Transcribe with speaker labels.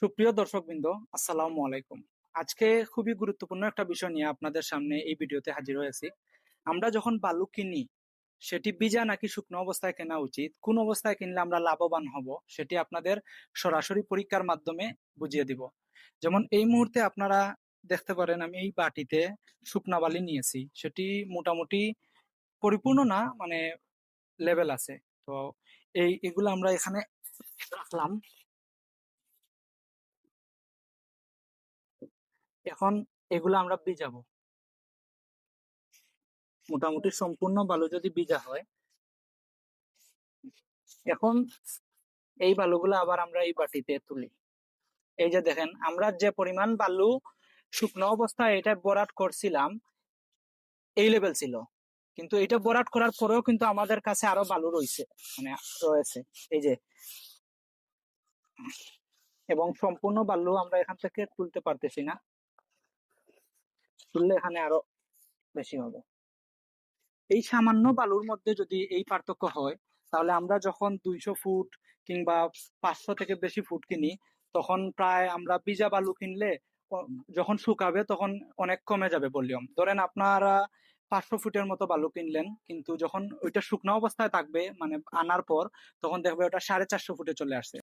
Speaker 1: সুপ্রিয় দর্শকবৃন্দ, আসসালামু আলাইকুম। আজকে খুবই গুরুত্বপূর্ণ একটা বিষয় নিয়ে আপনাদের সামনে এই ভিডিওতে হাজির হয়েছি। আমরা যখন বালু কিনি, সেটি বীজা নাকি শুকনো অবস্থায় কেনা উচিত, কোন অবস্থায় কিনলে আমরা লাভবান হব, সেটি আপনাদের সরাসরি পরীক্ষার মাধ্যমে বুঝিয়ে দিব। যেমন এই মুহূর্তে আপনারা দেখতে পারেন, আমি এই বাটিতে শুকনা বালি নিয়েছি, সেটি মোটামুটি পরিপূর্ণ না মানে লেভেল আছে। তো এই, এগুলো আমরা এখানে রাখলাম। এখন এগুলো আমরা ভিজাবো। মোটামুটি সম্পূর্ণ বালু যদি ভিজা হয়, এখন এই বালুগুলো আবার আমরা এই বাটিতে তুলি। এই যে দেখেন, আমরা যে পরিমাণ বালু শুকনো অবস্থায় এটা বরাট করছিলাম, এই লেভেল ছিল। কিন্তু এটা বরাট করার পরেও কিন্তু আমাদের কাছে আরও বালু রয়েছে মানে রয়েছে। এই যে, এবং সম্পূর্ণ বালু আমরা এখান থেকে তুলতে পারতেছি না। তুললে এখানে আরও বেশি হবে। এই সামান্য বালুর মধ্যে যদি এই পার্থক্য হয় তাহলে আমরা যখন দুইশো ফুট কিংবা পাঁচশো থেকে বেশি ফুট কিনি তখন প্রায় আমরা বিজা বালু কিনলে যখন শুকাবে তখন অনেক কমে যাবে ভলিউম। ধরেন আপনারা পাঁচশো ফুটের মতো বালু কিনলেন কিন্তু যখন ওইটা শুকনো অবস্থায় থাকবে মানে আনার পর তখন দেখবে ওটা সাড়ে চারশো ফুটে চলে আসছে।